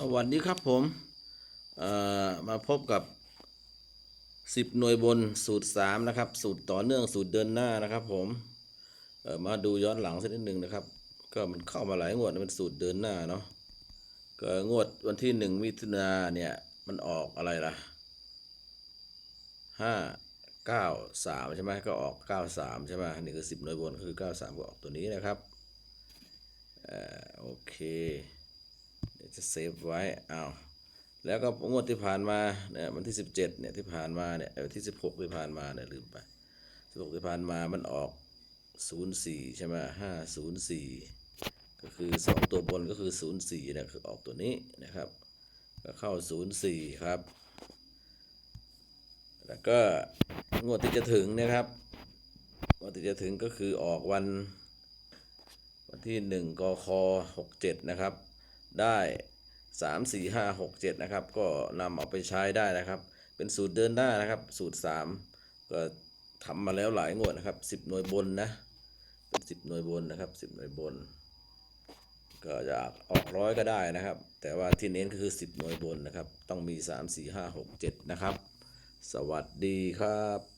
สวัสดีครับผมมาพบกับ 10 หน่วยบนสูตร 3 นะครับ สูตรต่อเนื่องสูตรเดินหน้านะครับ ผมมาดูย้อนหลังสักนิดหนึ่งนะครับ ก็มันเข้ามาหลายงวดนเป็นสูตรเดินหน้าเนาะก็งวดวันที่ 1 มิถุนาเนี่ย มันออกอะไรล่ะ 5 9 3 ใช่ไหมก็ออก 93 ใช่ไหมนี่คือ 10 หน่วยบนคือ 93 ก็ออกตัวนี้นะครับออโอเค จะเซฟไว้เอาแล้วก็งวดที่ผ่านมาเนี่ยวันที่สิบเจ็ดเนี่ยที่ผ่านมาเนี่ยที่สิบหกที่ผ่านมาเนี่ยลืมไปสิบหกที่ผ่านมามันออกศูนย์สี่ใช่ไหมห้าศูนย์สี่ก็คือสองตัวบนก็คือศูนย์สี่เนี่ยคือออกตัวนี้นะครับ ก็เข้าศูนย์สี่ครับ แล้วก็งวดที่จะถึงนะครับงวดที่จะถึงก็คือออกวันวันที่หนึ่งกคหกเจ็ดนะครับ ได้สามสี่ห้าหกเจ็ดนะครับ ก็นำเอาไปใช้ได้นะครับ เป็นสูตรเดินหน้านะครับ สูตรสามก็ทำมาแล้วหลายงวดนะครับสิบหน่วยบนนะเป็นสิบหน่วยบนนะครับสิบหน่วยบน ก็อยากออกร้อยก็ได้นะครับ แต่ว่าที่เน้นก็คือสิบหน่วยบนนะครับ ต้องมีสามสี่ห้าหกเจ็ดนะครับ สวัสดีครับ